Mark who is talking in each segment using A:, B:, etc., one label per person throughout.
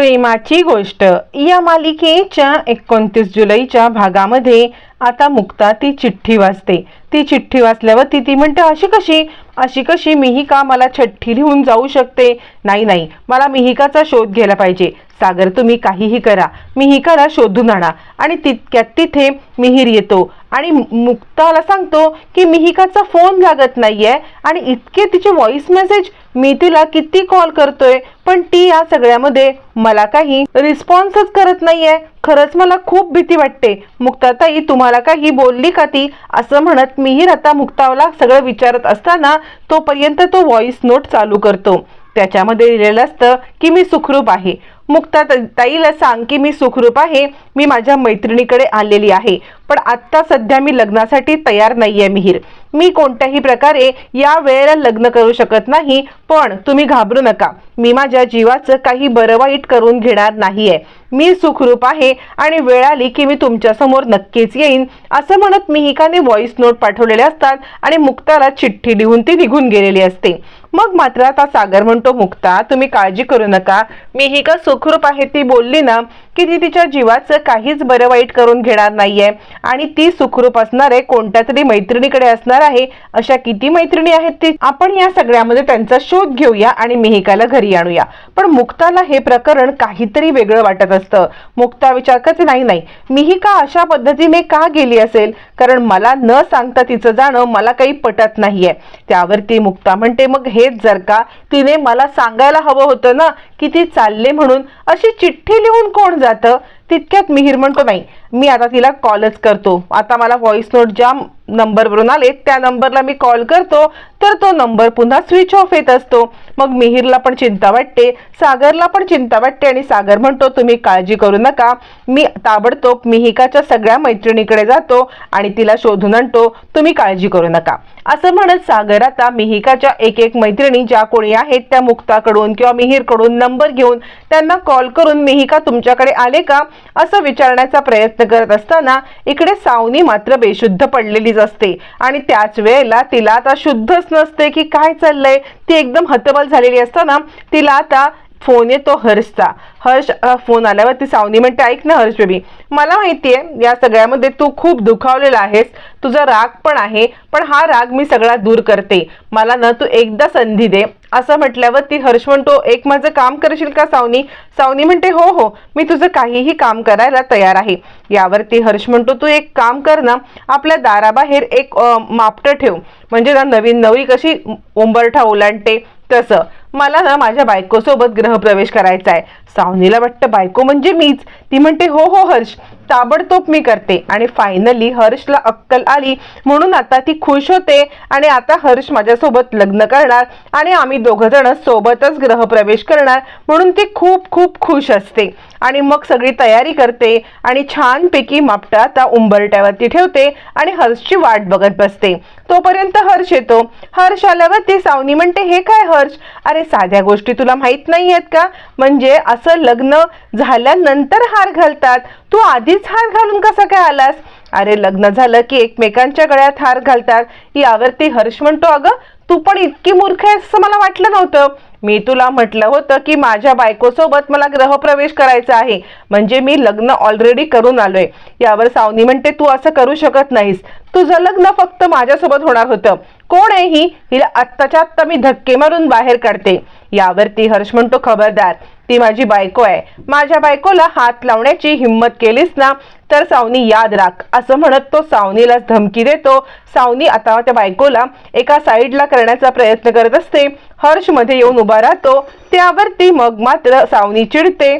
A: प्रेमाची गोष्ट. या मालिकेच्या एकोणतीस जुलैच्या भागामध्ये आता मुक्ता ती चिठ्ठी वाचते. ती चिठ्ठी वाचल्यावर ती ती म्हणते अशी कशी? अशी कशी? मिहिका मला छठ्ठी लिहून जाऊ शकते? नाही नाही. मला मिहिकाचा शोध घ्यायला पाहिजे. सागर तुम्ही काहीही करा. मिहिकाला शोधून आणा. आणि तितक्यात तिथे मिहीर येतो. आणि मुक्ताला सांगतो की मिहिकाचा फोन लागत नाहीये आणि इतके तिचे व्हॉइस मेसेज मी तिला किती कॉल करतोय पण ती या सगळ्यामध्ये मला काही रिस्पॉन्सच करत नाहीये. खरंच मला खूप भीती वाटते. मुक्ताताई तुम्हाला काही बोलली का ती? असं म्हणत मिहीर आता मुक्ताला सगळं विचारत असताना तोपर्यंत तो व्हॉइस नोट चालू करतो. त्याच्यामध्ये लिहिलेलं असतं की मी सुखरूप आहे. मुक्ता त- ताईला सांग की मी सुखरूप आहे मी माझ्या मैत्रिणीकडे आलेली आहे पण आत्ता सध्या मी लग्नासाठी तयार नाही आहे मिहीर. मी कोणत्याही प्रकारे या वेळेला लग्न करू शकत नाही पण तुम्ही घाबरू नका. मी माझ्या जीवाचं काही बरं वाईट करून घेणार नाही आहे मी सुखरूप आहे आणि वेळ आली की मी तुमच्यासमोर नक्कीच येईन असं म्हणत मिहिकाने व्हॉइस नोट पाठवलेले असतात आणि मुक्ताला चिठ्ठी लिहून ती निघून गेलेली असते. मग मात्र आता सागर म्हणतो मुक्ता तुम्ही काळजी करू नका. मिहिका सुखरूप आहे ती बोलली ना की ती तिच्या जीवाचं काहीच बरं वाईट करून घेणार नाहीये. आणि ती सुखरूप असणार आहे कोणत्या तरी मैत्रिणीकडे असणार आहे अशा किती मैत्रिणी आहेत ती? आपण या सगळ्यामध्ये त्यांचा शोध घेऊया आणि मिहिकाला घरी आणूया. पण मुक्ताला हे प्रकरण काहीतरी वेगळं वाटत असतं. मुक्ता विचार करते नाही नाही. मिहिका अशा पद्धतीने का गेली असेल? कारण मला न सांगता तिचं जाणं मला काही पटत नाहीये. त्यावरती मुक्ता म्हणते मग हे हेच जर का तिने मला सांगायला हवं होतं ना की ती चालले म्हणून अशी चिठ्ठी लिहून कोण जातं? तितक्यात मिहीर म्हणतो नाही मी आता तिला कॉलच करतो. आता मला व्हॉइस नोट ज्या नंबरवरून आले त्या नंबरला मी कॉल करतो. तर तो नंबर पुन्हा स्विच ऑफ येत असतो. मग मिहीरला पण चिंता वाटते सागरला पण चिंता वाटते आणि सागर म्हणतो तुम्ही काळजी करू नका. मी ताबडतोब मिहिकाच्या सगळ्या मैत्रिणीकडे जातो आणि तिला शोधून आणतो. तुम्ही काळजी करू नका. असं म्हणत सागर आता मिहिकाच्या एक एक मैत्रिणी ज्या कोणी आहेत त्या मुक्ताकडून किंवा मिहीरकडून नंबर घेऊन त्यांना कॉल करून मिहिका तुमच्याकडे आले का? असं विचारण्याचा प्रयत्न करत असताना इकडे सावनी मात्र बेशुद्ध पडलेलीच असते. आणि त्याच वेळेला तिला आता शुद्धच नसते की काय चाललंय? ती एकदम हतबल झालेली असताना तिला आता फोन येतो हर्षचा. हर्ष फोन आल्यावर ती सावनी म्हणते ऐक ना हर्ष बेबी मला आहे या सगळ्यामध्ये तू खूप दुखावलेला आहेस. तुझा राग पण आहे पण हा राग मी सगळा दूर करते. मला ना तू एकदा संधी दे. असं म्हटल्यावर ती हर्ष म्हणतो एक माझं काम करशील का सावनी? सावनी म्हणते हो हो मी तुझं काहीही काम करायला तयार आहे. यावरती हर्ष म्हणतो तू एक काम कर ना आपल्या दाराबाहेर एक मापटं ठेव. म्हणजे ना नवीन नवी कशी उंबरठा ओलांडते तसं. मला ना माझ्या बायकोसोबत ग्रहप्रवेश करायचा आहे. सावनीला वाटतं बायको म्हणजे मीच. ती म्हणते हो हो हर्ष ताबडतोब मी करते. आणि फायनली हर्षला अक्कल आली. म्हणून आता ती खुश होते आणि आता हर्ष माझ्यासोबत लग्न करणार आणि आम्ही दोघं जण सोबतच ग्रहप्रवेश करणार. म्हणून ती खूप खूप खुश असते. आणि मग सगळी तयारी करते आणि छानपैकी मापटा आता उंबरट्यावरती ठेवते आणि हर्षची वाट बघत बसते. तोपर्यंत हर्ष येतो. हर्ष आल्यावर ती सावनी म्हणते हे काय हर्ष? अरे साध्या गोष्टी तुला माहीत नाही आहेत का? म्हणजे असं लग्न झाल्यानंतर हार घालतात. तू आधीच हार घालून कसा काय आलास? अरे लग्न झालं की एकमेकांच्या गळ्यात हार घालतात. यावरती हर्ष म्हणतो अगं तू पण इतकी मूर्ख आहेस असं मला वाटलं नव्हतं. मी तुला म्हटलं होतं की माझ्या बायकोसोबत मला ग्रहप्रवेश करायचा आहे. म्हणजे मी लग्न ऑलरेडी करून आलोय. यावर सावनी म्हणते तू असं करू शकत नाहीस. तुझं लग्न फक्त माझ्यासोबत होणार होतं. कोण आहे ही हिला आत्ताच्या आत्ता मी धक्के मारून बाहेर काढते. यावरती हर्ष म्हणतो खबरदार ती माझी बायको आहे. माझ्या बायकोला हात लावण्याची हिंमत केलीस ना तर सावनी याद राख. असं म्हणत तो सावनीला धमकी देतो. सावनी आता त्या बायकोला एका साईडला करण्याचा प्रयत्न करत असते. हर्षमध्ये येऊन उभा राहतो. त्यावरती मग मात्र सावनी चिडते.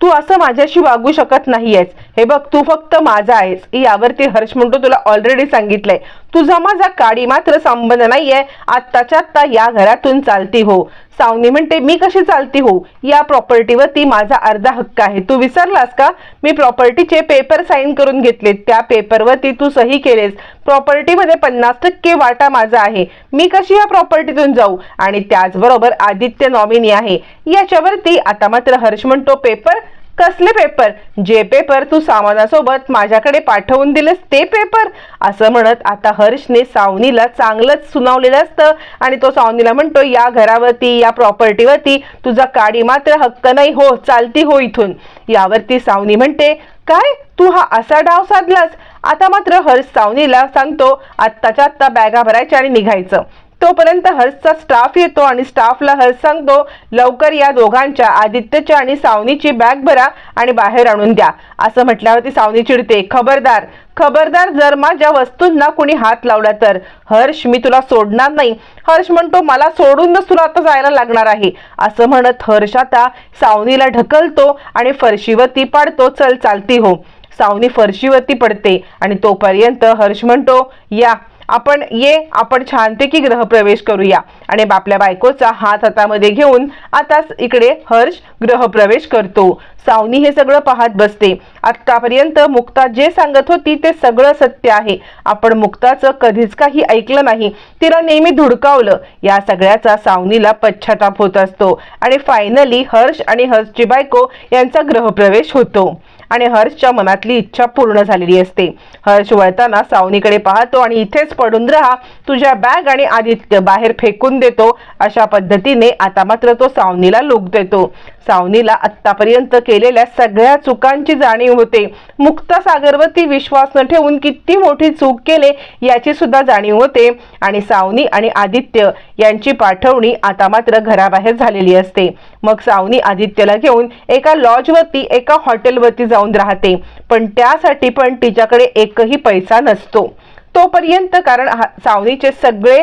A: तू असं माझ्याशी वागू शकत नाहीयेस. हे बघ तू फक्त माझा आहेस. यावरती हर्ष म्हणतो तुला ऑलरेडी सांगितलंय. तुझा माझा काडी मात्र संबंध नाहीये. आत्ताच्या आत्ता या घरातून चालती हो. सावनी म्हणते मी कशी चालती हो? या प्रॉपर्टीवरती माझा अर्धा हक्क आहे. तू विसरलास का? मी प्रॉपर्टीचे पेपर साईन करून घेतले त्या पेपरवरती तू सही केलेस. प्रॉपर्टीमध्ये पन्नास टक्के वाटा माझा आहे. मी कशी या प्रॉपर्टीतून जाऊ? आणि त्याचबरोबर आदित्य नॉमिनी आहे. याच्यावरती आता मात्र हर्ष म्हणतो पेपर कसले पेपर? जे पेपर तू सामानासोबत माझ्याकडे पाठवून दिलेस ते पेपर? असं म्हणत आता हर्षने सावनीला चांगलंच सुनावलेलं असतं आणि तो सावनीला म्हणतो या घरावरती या प्रॉपर्टीवरती तुझा काडी मात्र हक्क नाही. हो चालती हो इथून. यावरती सावनी म्हणते काय? तू हा असा डाव साधलास? आता मात्र हर्ष सावनीला सांगतो आत्ताच्या आत्ता बॅगा भरायच्या आणि निघायचं. तोपर्यंत हर्षचा स्टाफ येतो आणि स्टाफला हर्ष सांगतो लवकर या दोघांच्या आदित्यच्या आणि सावनीची बॅग भरा आणि बाहेर आणून द्या. असं म्हटल्यावरती सावनी चिडते. खबरदार खबरदार जर माझ्या वस्तूंना कुणी हात लावला तर हर्ष मी तुला सोडणार नाही. हर्ष म्हणतो मला सोडूनच तुला आता जायला लागणार आहे. असं म्हणत हर्ष आता सावनीला ढकलतो आणि फरशीवरती पाडतो. चल चालती हो. सावनी फरशीवरती पडते आणि तोपर्यंत हर्ष म्हणतो या आपण ये आपण छानपैकी ग्रहप्रवेश करूया. आणि आपल्या बायकोचा हात हातामध्ये घेऊन आता इकडे हर्ष ग्रहप्रवेश करतो. सावनी हे सगळं पाहत बसते. आतापर्यंत मुक्ता जे सांगत होती ते सगळं सत्य आहे. आपण मुक्ताचं कधीच काही ऐकलं नाही. तिला नेहमी धुडकावलं. या सगळ्याचा सावनीला पश्चाताप होत असतो. आणि फायनली हर्ष आणि हर्षची बायको यांचा ग्रहप्रवेश होतो. आणि हर्षच्या मनातली इच्छा पूर्ण झालेली असते. हर्ष वळताना सावनीकडे पाहतो आणि इथेच पडून राहा. तुझ्या बॅग आणि आदित्य बाहेर फेकून देतो. अशा पद्धतीने आता मात्र तो सावनीला लुक देतो. सावनीला आत्तापर्यंत केलेल्या सगळ्या चुकांची जाणीव होते. मुक्ता सागरवरती विश्वास न ठेवून किती मोठी चूक केले याची सुद्धा जाणीव होते. आणि सावनी आणि आदित्य यांची पाठवणी आता मात्र घराबाहेर झालेली असते. मग सावनी आदित्यला घेऊन एका लॉजवरती एका हॉटेलवरती जाऊन राहते. पण त्यासाठी पण तिच्याकडे एकही पैसा नसतो. तोपर्यंत कारण हा- सावनीचे सगळे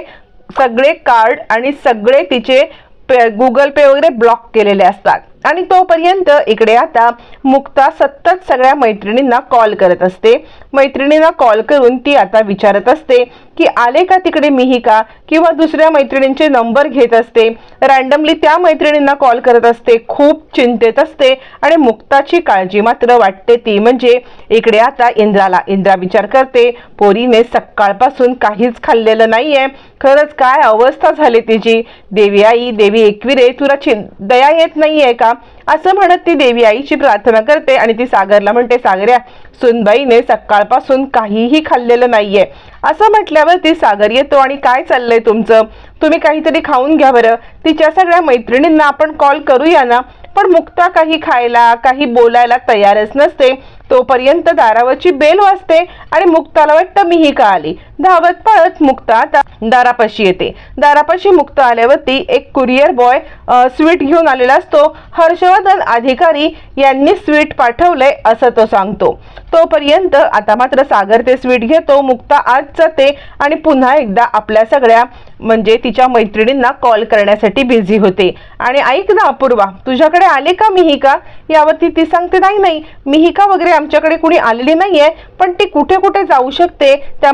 A: सगळे कार्ड आणि सगळे तिचे पे गुगल पे वगैरे ब्लॉक केलेले असतात. आणि तोपर्यंत इकडे आता मुक्ता सतत सगळ्या मैत्रिणींना कॉल करत असते. मैत्रिणींना कॉल करून ती आता विचारत असते की आले का तिकडे मीही का किंवा दुसऱ्या मैत्रिणींचे नंबर घेत असते? रँडमली त्या मैत्रिणींना कॉल करत असते खूप चिंतेत असते आणि मुक्ताची काळजी मात्र वाटते ती म्हणजे इकडे आता इंद्राला. इंद्रा विचार करते पोरीने सकाळपासून काहीच खाल्लेलं नाहीये. खरंच काय अवस्था झाली तिची? देवी आई देवी एकविरे तुला चिं दया येत नाहीये का? असं म्हणत ती देवी आईची प्रार्थना करते आणि ती सागरला म्हणते सागर्या सुनबाईने सकाळपासून काहीही खाल्लेलं नाहीये. असं म्हटल्यावर ती सागर येतो आणि काय चाललंय तुमचं? तुम्ही काहीतरी खाऊन घ्या बरं. तिच्या सगळ्या मैत्रिणींना आपण कॉल करूया ना. पण मुक्ता काही खायला काही बोलायला तयारच नसते. तोपर्यंत दारावरची बेल वाजते आणि मुक्ताला वाटतं मीही का आली? धावत पळत मुक्ता आता दारापाशी येते. दारापाशी मुक्त आल्यावरती एक कुरिअर बॉय स्वीट घेऊन आलेला असतो. हर्षवर्धन अधिकारी यांनी स्वीट पाठवलंय असं तो सांगतो. तोपर्यंत आता मात्र सागर ते स्वीट घेतो मुक्ता आज जाते आणि पुन्हा एकदा आपल्या सगळ्या म्हणजे तिच्या मैत्रिणींना कॉल करण्यासाठी बिझी होते. आणि ऐक ना अपूर्वा तुझ्याकडे आले का मिहिका? यावरती ती सांगते नाही नाही मिहिका वगैरे आमच्याकडे कुणी आलेली नाहीये पण ती कुठे कुठे जाऊ शकते त्या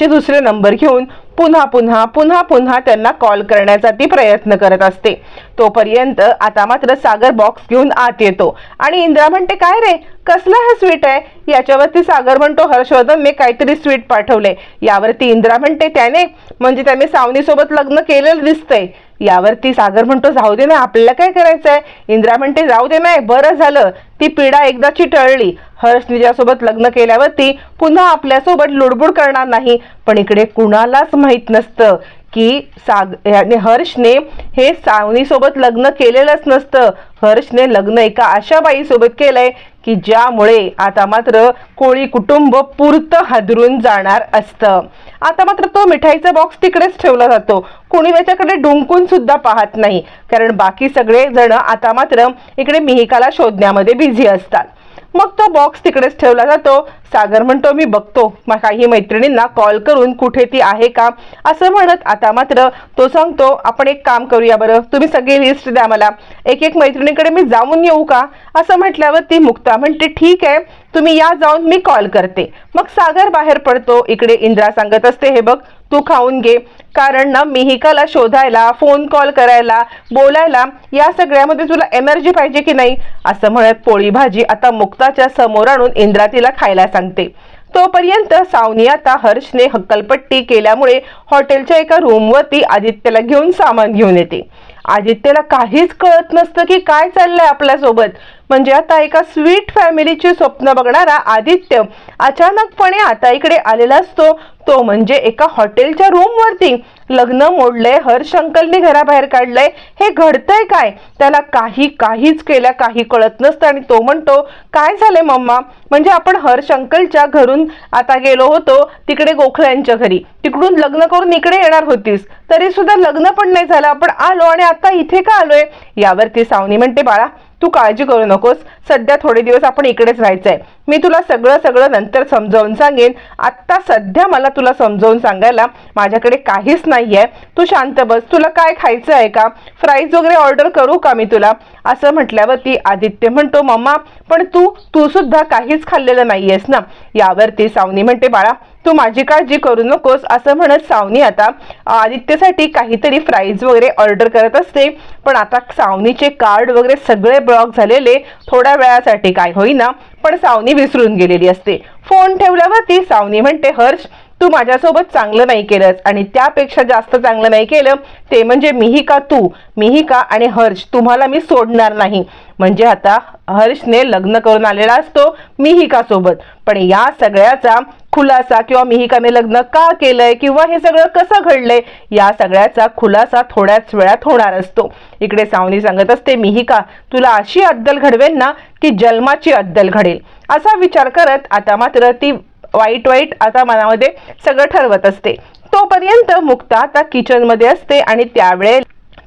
A: त्यांचे दुसरे नंबर घेऊन पुन्हा पुन्हा पुन्हा पुन्हा त्यांना कॉल करण्याचा ती प्रयत्न करत असते. तोपर्यंत आता मात्र सागर बॉक्स घेऊन आत येतो. आणि इंद्रा म्हणते काय रे? कसलं हे स्वीट आहे? याच्यावरती सागर म्हणतो हर्षवर्धन मी काहीतरी स्वीट पाठवले. यावरती इंद्रा म्हणते त्याने म्हणजे त्याने सावनीसोबत लग्न केलेलं दिसतंय. यावरती सागर म्हणतो जाऊ दे ना आपल्याला काय करायचंय? इंद्रा म्हणते जाऊ दे नाही बरं झालं. ती पीडा एकदाची टळली हर्ष निजासोबत लग्न केल्यावरती पुन्हा आपल्यासोबत लुडबुड करणार नाही. पण इकडे कुणालाच माहीत नसतं की साग याने हर्षने हे सावनीसोबत लग्न केलेलंच नसतं. हर्षने लग्न एका अशा बाईसोबत केलंय की ज्यामुळे आता मात्र कोळी कुटुंब पुरतं हादरून जाणार असतं. आता मात्र तो मिठाईचा बॉक्स तिकडेच ठेवला जातो. कोणी त्याच्याकडे डुंकून सुद्धा पाहत नाही. कारण बाकी सगळे जण आता मात्र इकडे मिहिकाला शोधण्यामध्ये बिझी असतात. मग तो बॉक्स तिकडेच ठेवला जातो. सागर म्हणतो मी बघतो. मग काही मैत्रिणींना कॉल करून कुठे ती आहे का? असं म्हणत आता मात्र तो सांगतो आपण एक काम करूया बरं. तुम्ही सगळी लिस्ट द्या मला. एक एक मैत्रिणीकडे मी जाऊन येऊ का? असं म्हटल्यावर ती मुक्ता म्हणते ठीक आहे. तुम्ही या जाऊन मी कॉल करते. मग सागर बाहेर पडतो. इकडे इंद्रा सांगत असते हे बघ तू खाऊन घे. कारण ना मिहिकाला शोधायला फोन कॉल करायला बोलायला या सगळ्यामध्ये तुला एनर्जी पाहिजे की नाही? असं म्हणत पोळी भाजी आता मुक्ताच्या समोर आणून इंद्रा तिला खायला सांगते. तोपर्यंत सावनी आता हर्षने हक्कलपट्टी केल्यामुळे हॉटेलच्या एका रूमवरती आदित्यला घेऊन सामान घेऊन येते. आदित्यला काहीच कळत नसतं की काय चाललंय आपल्यासोबत. म्हणजे आता एका स्वीट फॅमिलीची स्वप्न बघणारा आदित्य अचानकपणे आता इकडे आलेला असतो. तो म्हणजे एका हॉटेलच्या रूम वरती लग्न मोडलंय हर्षंकलने घराबाहेर काढलंय. हे घडतंय काय? त्याला काही काहीच केल्या काही कळत नसतं आणि तो म्हणतो काय झालंय मम्मा? म्हणजे आपण हर्षंकलच्या घरून आता गेलो होतो तिकडे गोखल्यांच्या घरी. तिकडून लग्न करून इकडे येणार होतीस. तरी सुद्धा लग्न पण नाही झालं. आपण आलो आणि आता इथे का आलोय? यावरती सावनी म्हणते बाळा तू काळजी करू नकोस. सध्या थोडे दिवस आपण इकडेच राहायचंय. मी तुला सगळं सगळं नंतर समजावून सांगेन. आत्ता सध्या मला तुला समजावून सांगायला माझ्याकडे काहीच नाही आहे तू शांत बस. तुला काय खायचं आहे का? फ्राईज वगैरे ऑर्डर करू का मी तुला? असं म्हटल्यावरती आदित्य म्हणतो मम्मा पण तू तू सुद्धा काहीच खाल्लेलं नाहीयेस ना? यावरती सावनी म्हणते बाळा तू माझी काळजी करू नकोस असं म्हणत सावनी आता आदित्यसाठी काहीतरी प्राईज वगैरे ऑर्डर करत असते. पण आता सावनीचे कार्ड वगैरे सगळे ब्लॉक झालेले थोड्या वेळासाठी काय होईना. पण सावनी विसरून गेलेली असते. फोन ठेवल्यावरती सावनी म्हणते हर्ष तू माझ्यासोबत चांगलं नाही केलंस आणि त्यापेक्षा जास्त चांगलं नाही केलं ते म्हणजे मिहिका तू. मिहिका आणि हर्ष तुम्हाला मी सोडणार नाही. म्हणजे आता हर्षने लग्न करून आलेला असतो मिहिका सोबत पण या सगळ्याचा खुलासा किंवा मिहिकाने लग्न का केलंय किंवा हे सगळं कसं घडलंय या सगळ्याचा खुलासा थोड्याच वेळात होणार असतो. इकडे सावनी सांगत असते मिहिका तुला अशी अद्दल घडवेल ना की जन्माची अद्दल घडेल. असा विचार करत आता मात्र ती वाईट वाईट आता मनामध्ये सगळं ठरवत असते. तोपर्यंत मुक्ता आता किचनमध्ये असते आणि त्यावेळे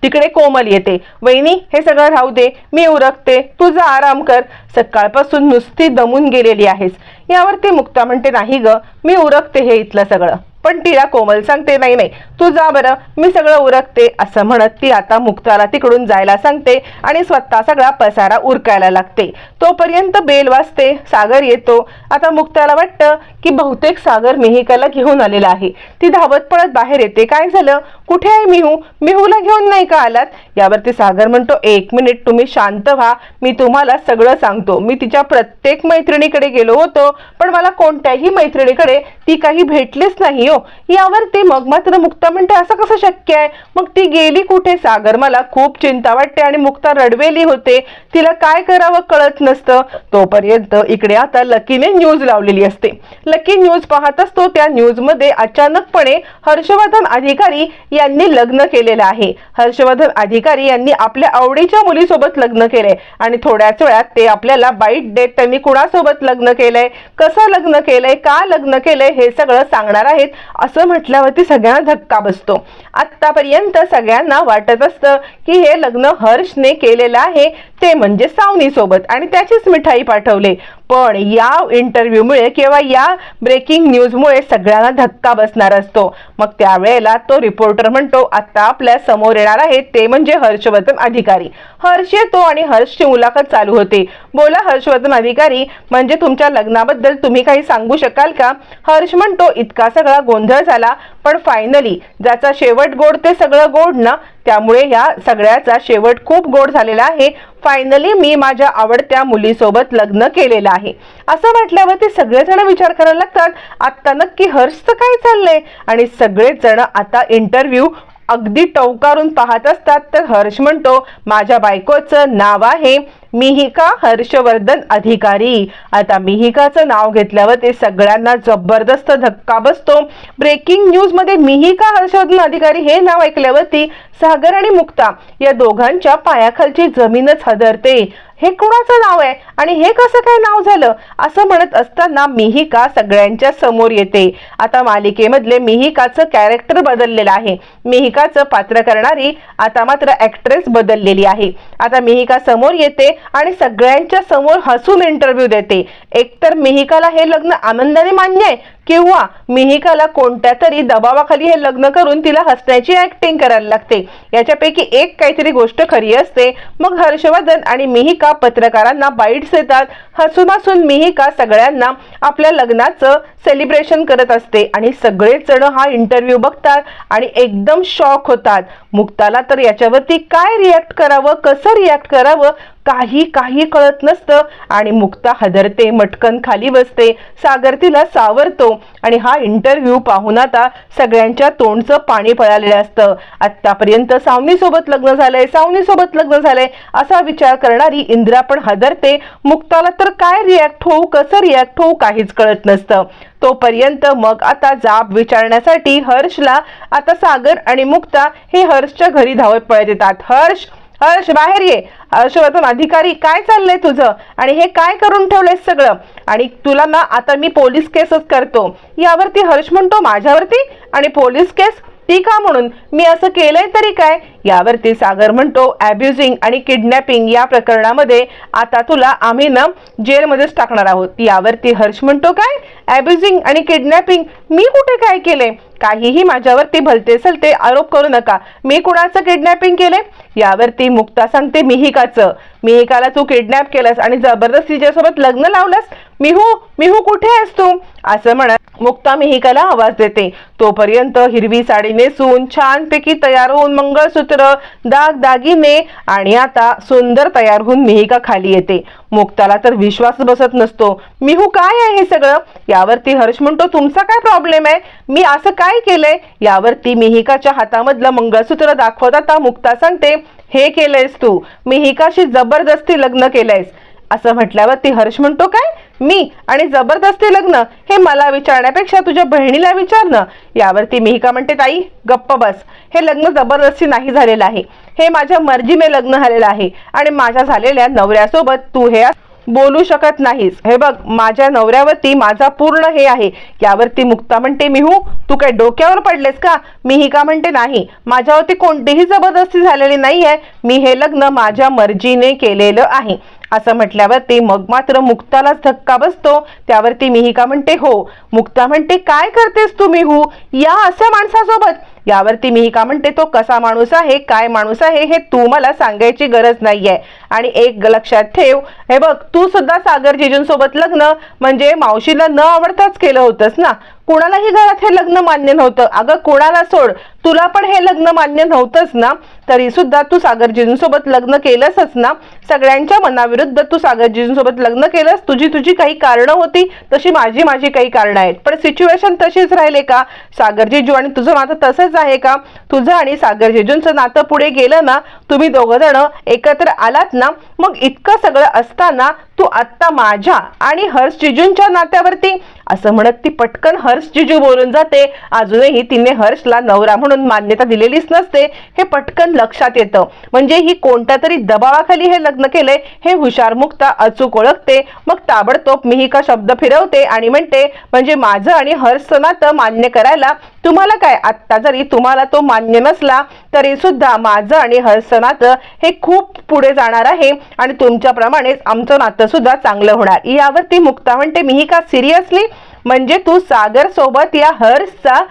A: तिकडे कोमल येते. वहिनी हे सगळं राहू दे मी उरकते तुझा आराम कर. सकाळपासून नुसती दमून गेलेली आहेस. यावरती मुक्ता म्हणते नाही ग मी उरकते हे इथलं सगळं. पण तिला कोमल सांगते नाही नाही तू जा बरं मी सगळं उरकते असं म्हणत ती आता मुक्ताला तिकडून जायला सांगते आणि स्वतः सगळा पसारा उरकायला लागते. तोपर्यंत बेल वाजते सागर येतो. आता मुक्ताला वाटतं की बहुतेक सागर मिहिकाला घेऊन आलेला आहे. ती धावत पळत बाहेर येते. काय झालं? कुठे आहे मिहू? मिहूला घेऊन नाही का आलात? यावरती सागर म्हणतो एक मिनिट तुम्ही शांत व्हा. मी तुम्हाला सगळं सांगतो. मी तिच्या प्रत्येक मैत्रिणीकडे गेलो होतो पण मला कोणत्याही मैत्रिणीकडे ती काही भेटलीच नाही हो. यावरती मग मात्र मुक्ता म्हणते असं कसं शक्य आहे? मग ती गेली कुठे? सागर मला खूप चिंता वाटते आणि मुक्ता रडवेली होते. तिला काय करावं कळत नसतं. तोपर्यंत इकडे आता लकीने न्यूज लावलेली असते. लकी न्यूज पाहत असतो. त्या न्यूजमध्ये अचानकपणे हर्षवर्धन अधिकारी यांनी लग्न केलेलं आहे. हर्षवर्धन अधिकारी यांनी आपल्या आवडीच्या मुलीसोबत लग्न केलंय आणि थोड्याच वेळात ते आपल्याला बाईट डेट त्यांनी कुणासोबत लग्न केलंय? कसं लग्न केलंय? का लग्न केलंय? हे सगळं सांगणार आहेत. असं म्हटल्यावरती सगळ्यांना धक्का धक्का बसतो? आतापर्यंत सगळ्यांना वाटत असतं की हे लग्न हर्षने केलेलं आहे ते म्हणजे सावनी सोबत आणि त्याचीच मिठाई पाठवले. पण या इंटरव्ह्यूमुळे किंवा या ब्रेकिंग न्यूजमुळे सगळ्यांना धक्का बसणार असतो. मग त्यावेळेला तो रिपोर्टर म्हणतो आता आपल्यासमोर येणार आहे ते म्हणजे हर्षवर्धन अधिकारी. हर्ष येतो आणि हर्षची मुलाखत चालू होते. बोला हर्षवर्धन अधिकारी म्हणजे तुमच्या लग्नाबद्दल तुम्ही काही सांगू शकाल का? हर्ष म्हणतो इतका सगळा गोंधळ झाला पण फायनली ज्याचा शेवट गोड ते सगळं गोड ना? त्यामुळे या सगळ्याचा शेवट खूप गोड झालेला आहे. फायनली मी माझ्या आवडत्या मुलीसोबत लग्न केलेलं आहे. असं म्हटल्यावर ते सगळेजण विचार करायला लागतात आत्ता नक्की हर्षचं काय चाललंय? आणि सगळेच जण आता इंटरव्ह्यू अगदी टवकारून पाहत असतात. तर हर्ष म्हणतो माझ्या बायकोचं नाव आहे मिहिका हर्षवर्धन अधिकारी. आता मिहिकाचं नाव घेतल्यावर ते सगळ्यांना जबरदस्त धक्का बसतो. ब्रेकिंग न्यूजमध्ये मिहिका हर्षवर्धन अधिकारी हे नाव ऐकल्यावरती सागर आणि मुक्ता या दोघांच्या पायाखालची जमीनच हदरते. हे कुणाचं नाव आहे? आणि हे कसं काय नाव झालं? असं म्हणत असताना मिहिका सगळ्यांच्या समोर येते. आता मालिकेमधले मिहिकाचं कॅरेक्टर बदललेलं आहे. मिहिकाचं पात्र करणारी आता मात्र ऍक्ट्रेस बदललेली आहे. आता मिहिका समोर येते आणि सगळ्यांच्या समोर हसून इंटरव्ह्यू देते. एकतर मिहिकाला हे लग्न आनंदाने मान्य आहे किंवा मिहिकाला कोणत्या तरी दबावाखाली हे लग्न करून तिला हसण्याची ऍक्टिंग करायला लागते. याच्यापैकी एक काहीतरी गोष्ट खरी असते. मग हर्षवर्धन आणि मिहिका पत्रकारांना बाईट्स येतात हसून हसून मीही का सगळ्यांना आपल्या लग्नाचं सेलिब्रेशन करत असते. आणि सगळेच जण हा इंटरव्ह्यू बघतात आणि एकदम शॉक होतात. मुक्ताला तर याच्यावरती काय रिॲक्ट करावं? कसं रिॲक्ट करावं? काही काही कळत नसतं. आणि मुक्ता हदरते मटकन खाली बसते. सागर तिला सावरतो. आणि हा इंटरव्ह्यू पाहून आता सगळ्यांच्या तोंडचं पाणी पळालेलं असतं. आत्तापर्यंत सावनीसोबत लग्न झालंय सावनीसोबत लग्न झालंय असा विचार करणारी इंदिरा पण हदरते. मुक्ताला तर काय रिॲक्ट होऊ कसं रिॲक्ट होऊ काहीच कळत नसतं. तोपर्यंत मग आता जाब विचारण्यासाठी हर्षला आता सागर आणि मुक्ता हे हर्षच्या घरी धावत पळत येतात. हर्ष हर्ष बाहेर ये. हर्षवर्धन अधिकारी काय चाललंय तुझं? आणि हे काय करून ठेवलंय सगळं? आणि तुला ना आता मी पोलीस केसच करतो. यावरती हर्ष म्हणतो माझ्यावरती? आणि पोलीस केस? ती का म्हणून? मी असं केलंय तरी काय? यावरती सागर म्हणतो अब्युझिंग आणि किडनॅपिंग या प्रकरणामध्ये आता तुला आम्ही ना जेलमध्येच टाकणार आहोत. यावरती हर्ष म्हणतो काय? अब्युझिंग आणि किडनॅपिंग मी कुठे काय केले काहीही माझ्यावरती भलते सलते आरोप करू नका. मी कुणाचं किडनॅपिंग केले यावरती मुक्ता सांगते मिहिकाचं. मिहिकाला तू किडनॅप केलंस आणि जबरदस्ती तिच्यासोबत लग्न लावलंस. मिहू मिहू कुठे आहेस तू? असं म्हणत मुक्ता मिहिकाला आवाज देते. तोपर्यंत हिरवी साडी नेसून छानपैकी तयार होऊन मंगळसूत्र दाग दागिने आणि आता सुंदर तयार होऊन मिहिका खाली येते. मुक्ताला तर विश्वास बसत नसतो. मिहू काय आहे हे सगळं? यावरती हर्ष म्हणतो तुमचा काय प्रॉब्लेम आहे? मी असं काय केलंय? यावरती मिहिकाच्या हातामधलं मंगळसूत्र दाखवत आता मुक्ता सांगते हे केलंयस तू. मिहिकाशी जबरदस्ती लग्न केलंयस. असं म्हटल्यावर ती हर्ष म्हणतो काय? मी आणि जबरदस्ती लग्न? हे मला विचारण्यापेक्षा तुझ्या बहिणीला विचार ना. यावरती मिहिका म्हणते ताई गप्प बस. हे लग्न जबरदस्ती नाही झालेलं आहे. हे माझ्या मर्जीने लग्न झालेलं आहे. आणि माझ्या झालेल्या नवऱ्यासोबत तू हे बोलू शकत नाहीस. हे बघ माझ्या नवऱ्यावरती माझा पूर्ण हे आहे. यावरती मुक्ता म्हणते मिहू तू काय डोक्यावर पडलेस का? मी ही का म्हणते नाही. माझ्यावरती कोणतीही जबरदस्ती झालेली नाहीये. मी हे लग्न माझ्या मर्जीने केलेलं आहे. असं म्हटल्यावरती मग मात्र मुक्तालाच धक्का बसतो. त्यावरती मिहिका म्हणते हो. मुक्ता म्हणते काय करतेस तू मिहू? या अशा माणसासोबत. यावरती मी का म्हणते तो कसा माणूस आहे काय माणूस आहे हे तू मला सांगायची गरज नाहीये. आणि एक लक्षात ठेव हे बघ तू सुद्धा सागर जिजूंसोबत लग्न म्हणजे मावशीला न आवडताच केलं होतंस ना. कुणालाही घरात हे लग्न मान्य नव्हतं. अगं कुणाला सोड? तुला पण हे लग्न मान्य नव्हतंच ना? तरी सुद्धा तू सागरजींसोबत लग्न केलंसच ना? सगळ्यांच्या मनाविरुद्ध तू सागरजींसोबत लग्न केलंस? तुझी तुझी काही कारणं होती तशी माझी माझी काही कारणं आहेत. पण सिच्युएशन तशीच राहिले का? सागरजीजू आणि तुझं नातं तसंच आहे का? तुझं आणि सागर जिजूंचं नातं पुढे गेलं ना? तुम्ही दोघं जण एकत्र आलात ना? मग इतकं सगळं असताना तू आत्ता माझ्या आणि हर्ष जिजूंच्या नात्यावरती असं म्हणत ती पटकन हर्ष जिजू बोलून जाते. अजूनही तिने हर्षला नवरा म्हणून मान्यता दिलेलीच नसते हे पटकन लक्षात येतं. म्हणजे ही कोणत्या तरी दबावाखाली हे लग्न केलंय हे हुशार मुक्ता अचूक ओळखते. मग ताबडतोब मिहिका शब्द फिरवते आणि म्हणते म्हणजे माझं आणि हर्षचं नातं मान्य करायला तुम्हाला काय? आत्ता जरी तुम्हाला तो मान्य नसला तरी सुद्धा माझं आणि हर्ष नातं हे खूप पुढे जाणार आहे आणि तुमच्याप्रमाणेच आमचं नातं सुद्धा चांगलं होणार. यावरती मुक्ता म्हणते मिहिका सिरियसली? म्हणजे तू सागर सोबत या हर्षचा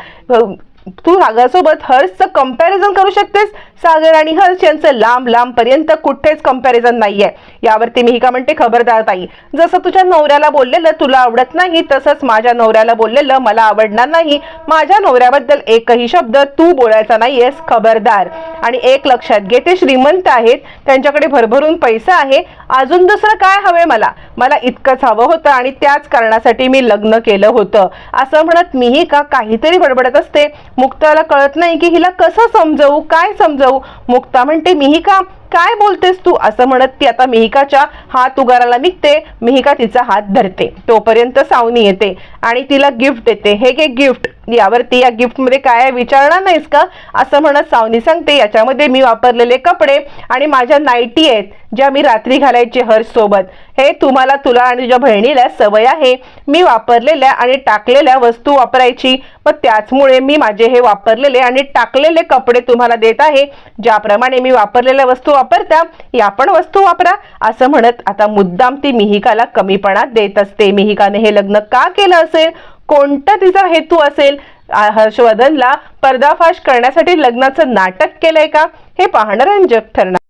A: तू सागरसोबत हर्षचं कंपॅरिझन करू शकतेस? सागर आणि हर्ष यांचं लांब लांब पर्यंत कुठेच कंपॅरिझन नाहीये. यावरती का म्हणते खबरदार ताई. जसं तुझ्या नवऱ्याला बोललेलं तुला आवडत नाही तसंच माझ्या नवऱ्याला बोललेलं मला आवडणार नाही. माझ्या नवऱ्याबद्दल एकही शब्द तू बोलायचा नाहीयेस खबरदार. आणि एक लक्षात घे ते श्रीमंत आहेत. त्यांच्याकडे भरभरून पैसा आहे. अजून दुसरं काय हवंय मला? मला इतकंच हवं होतं आणि त्याच कारणासाठी मी लग्न केलं होतं. असं म्हणत मीही का काहीतरी बडबडत असते? मुक्ताला कळत नाही की हिला कसं समजवू काय समजवू? मुक्ता म्हणते मीही का काय बोलतेस तू? असं म्हणत ती आता मिहिकाच्या हात उगाराला निघते. मिहिका तिचा हात धरते. तोपर्यंत सावनी येते आणि तिला गिफ्ट देते. हे घे गिफ्ट यावरती या गिफ्टमध्ये काय आहे विचारणार नाहीस का? असं म्हणत सावनी सांगते याच्यामध्ये मी वापरलेले कपडे आणि माझ्या नाईटी आहेत ज्या मी रात्री घालायचे हर्ष सोबत. हे तुम्हाला तुला आणि तुझ्या बहिणीला सवय आहे. मी वापरलेल्या आणि टाकलेल्या वस्तू वापरायची. मग त्याचमुळे मी माझे हे वापरलेले आणि टाकलेले कपडे तुम्हाला देत आहे. ज्याप्रमाणे मी वापरलेल्या वस्तू वापरता या पण वस्तू वापरा असं म्हणत आता मुद्दाम ती मिहिकाला कमीपणा देत असते. मिहिकाने हे लग्न का केलं असेल? कोणता तिचा हेतू असेल? हर्षवर्धनला पर्दाफाश करण्यासाठी लग्नाचं नाटक केलंय का? हे पाहणं रंजक ठरणार.